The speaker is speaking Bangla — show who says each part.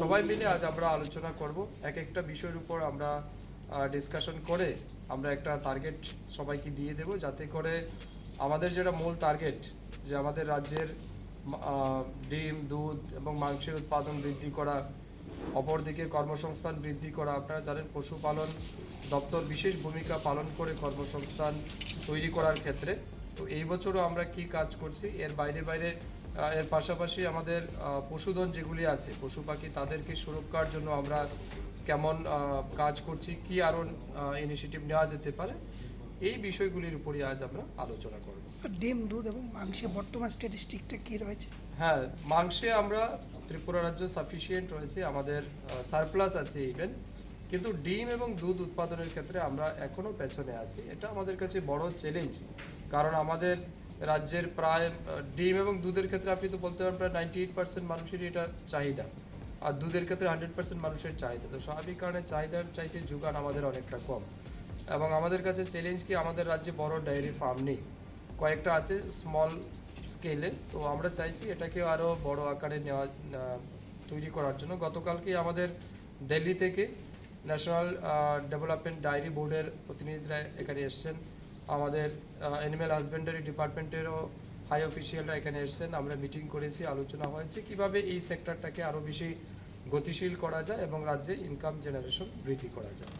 Speaker 1: সবাই মিলে আজ আমরা আলোচনা করব। এক একটা বিষয়ের উপর আমরা ডিসকাশন করে আমরা একটা টার্গেট সবাইকে দিয়ে দেব যাতে করে আমাদের যেটা মূল টার্গেট যে আমাদের রাজ্যের ডিম, দুধ এবং মাংসের উৎপাদন বৃদ্ধি করা, অপরদিকে কর্মসংস্থান বৃদ্ধি করা। আপনারা জানেন পশুপালন দপ্তর বিশেষ ভূমিকা পালন করে কর্মসংস্থান তৈরি করার ক্ষেত্রে। তো এই বছরও আমরা কি কাজ করছি? এর বাইরে বাইরে এর পাশাপাশি আমাদের পশুধন যেগুলি আছে পশু পাখি তাদেরকে সুরক্ষার জন্য আমরা কেমন কাজ করছি কি আরও ইনিশিয়েটিভ নেওয়া যেতে পারে এই বিষয়গুলির উপরই আজ আমরা আলোচনা করব।
Speaker 2: স্যার ডিম দুধ এবং মাংসে বর্তমান স্ট্যাটিস্টিকটা কী রয়েছে?
Speaker 1: হ্যাঁ মাংসে আমরা ত্রিপুরা রাজ্য সাফিসিয়েন্ট রয়েছে আমাদের সারপ্লাস আছে ইভেন কিন্তু ডিম এবং দুধ উৎপাদনের ক্ষেত্রে আমরা এখনও পেছনে আছি। এটা আমাদের কাছে বড় চ্যালেঞ্জ কারণ আমাদের রাজ্যের প্রায় ডিম এবং দুধের ক্ষেত্রে আপনি তো বলতে পারেন প্রায় নাইনটি এইট পার্সেন্ট মানুষেরই এটা চাহিদা। আর দুধের ক্ষেত্রে হান্ড্রেড পার্সেন্ট মানুষের চাহিদা। তো স্বাভাবিক কারণে চাহিদার চাইতে যোগান আমাদের অনেকটা কম। এবং আমাদের কাছে চ্যালেঞ্জ কি, আমাদের রাজ্যে বড় ডায়েরি ফার্ম নেই। কয়েকটা আছে স্মল স্কেলে তো আমরা চাইছি এটাকে আরও বড় আকারে নেওয়া তৈরি করার জন্য। গতকালকে আমাদের দিল্লি থেকে ন্যাশনাল ডেভেলপমেন্ট ডায়েরি বোর্ডের প্রতিনিধিরা এখানে এসেছেন। আমাদের অ্যানিম্যাল হাজব্যান্ডারি ডিপার্টমেন্টেরও হাই অফিসিয়ালরা এখানে এসছেন। আমরা মিটিং করেছি, আলোচনা হয়েছে কীভাবে এই সেক্টরটাকে আরও বেশি গতিশীল করা যায় এবং রাজ্যে ইনকাম জেনারেশন বৃদ্ধি করা যায়।